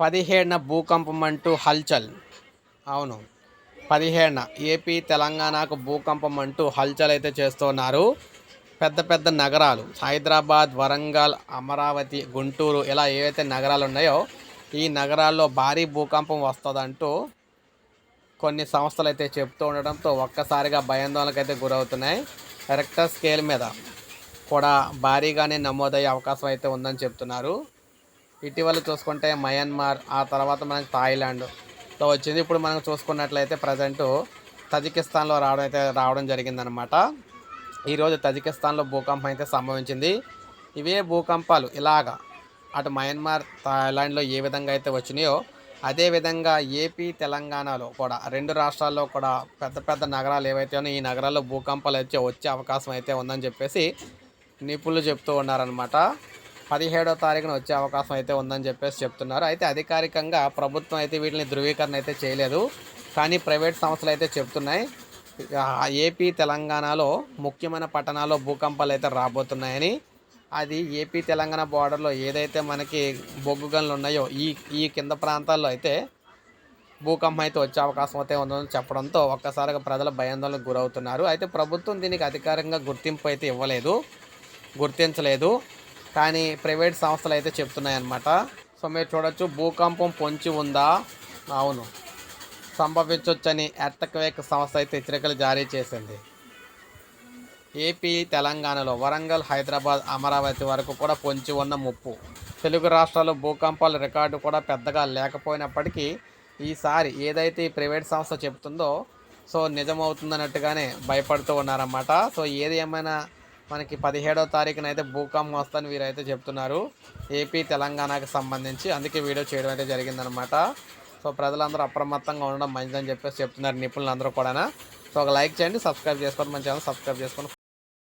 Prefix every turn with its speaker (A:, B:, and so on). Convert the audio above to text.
A: పదిహేడున భూకంపం అంటూ హల్చల్. అవును. పదిహేడున ఏపీ తెలంగాణకు భూకంపం అంటూ హల్చల్ అయితే చేస్తున్నారు. పెద్ద పెద్ద నగరాలు హైదరాబాద్ వరంగల్ అమరావతి గుంటూరు ఇలా ఏవైతే నగరాలు ఉన్నాయో ఈ నగరాల్లో భారీ భూకంపం వస్తుందంటూ కొన్ని సంస్థలు అయితే చెప్తూ ఉండడంతో ఒక్కసారిగా భయాందోళనకు అయితే గురవుతున్నాయి. రెక్టర్ స్కేల్ మీద కూడా భారీగానే నమోదయ్యే అవకాశం అయితే ఉందని చెప్తున్నారు. ఇటీవల చూసుకుంటే మయన్మార్ ఆ తర్వాత మనకి థాయిలాండ్లో వచ్చింది. ఇప్పుడు మనం చూసుకున్నట్లయితే ప్రజెంట్ తజికిస్తాన్లో రావడం అయితే రావడం జరిగిందనమాట ఈరోజు తజికిస్తాన్లో భూకంపం అయితే సంభవించింది. ఇవే భూకంపాలు ఇలాగా అటు మయన్మార్ థాయిలాండ్లో ఏ విధంగా అయితే వచ్చినాయో అదే విధంగా ఏపీ తెలంగాణలో కూడా రెండు రాష్ట్రాల్లో కూడా పెద్ద పెద్ద నగరాలు ఏవైతే ఉన్నాయో ఈ నగరాల్లో భూకంపాలు వచ్చే వచ్చే అవకాశం అయితే ఉందని చెప్పేసి నిపుణులు చెప్తూ ఉన్నారనమాట పదిహేడో తారీఖున వచ్చే అవకాశం అయితే ఉందని చెప్పేసి చెప్తున్నారు. అయితే అధికారికంగా ప్రభుత్వం అయితే వీటిని ధృవీకరణ అయితే చేయలేదు. కానీ ప్రైవేట్ సంస్థలు అయితే చెప్తున్నాయి. ఏపీ తెలంగాణలో ముఖ్యమైన పట్టణాల్లో భూకంపాలు అయితే రాబోతున్నాయని. అది ఏపీ తెలంగాణ బార్డర్లో ఏదైతే మనకి బొగ్గు గనులు ఉన్నాయో ఈ ఈ కింద ప్రాంతాల్లో అయితే భూకంపం అయితే వచ్చే అవకాశం అయితే ఉందని చెప్పడంతో ఒక్కసారిగా ప్రజలు భయాందోళనకు గురవుతున్నారు. అయితే ప్రభుత్వం దీనికి అధికారికంగా గుర్తింపు అయితే ఇవ్వలేదు గుర్తించలేదు. కానీ ప్రైవేట్ సంస్థలు అయితే చెప్తున్నాయి అన్నమాట సో మీరు చూడొచ్చు భూకంపం పొంచి ఉందా? అవును. సంభవించవచ్చని ఎర్తక్వేక్ సంస్థ అయితే హెచ్చరికలు జారీ చేసింది. ఏపీ తెలంగాణలో వరంగల్ హైదరాబాద్ అమరావతి వరకు కూడా పొంచి ఉన్న ముప్పు. తెలుగు రాష్ట్రాల్లో భూకంపాల రికార్డు కూడా పెద్దగా లేకపోయినప్పటికీ ఈసారి ఏదైతే ఈ ప్రైవేట్ సంస్థ చెప్తుందో సో నిజమవుతుందన్నట్టుగానే భయపడుతూ ఉన్నారన్నమాట. సో ఏది ఏమైనా మనకి పదిహేడో తారీఖున అయితే భూకంపం వస్తుందని వీరైతే చెప్తున్నారు. ఏపీ తెలంగాణకు సంబంధించి అందుకే వీడియో చేయడం అయితే జరిగిందనమాట సో ప్రజలందరూ అప్రమత్తంగా ఉండడం మంచిదని చెప్పేసి చెప్తున్నారు నిపుణులందరూ కూడా సో ఒక లైక్ చేయండి సబ్స్క్రైబ్ చేసుకోండి మన ఛానల్ సబ్స్క్రైబ్ చేసుకోండి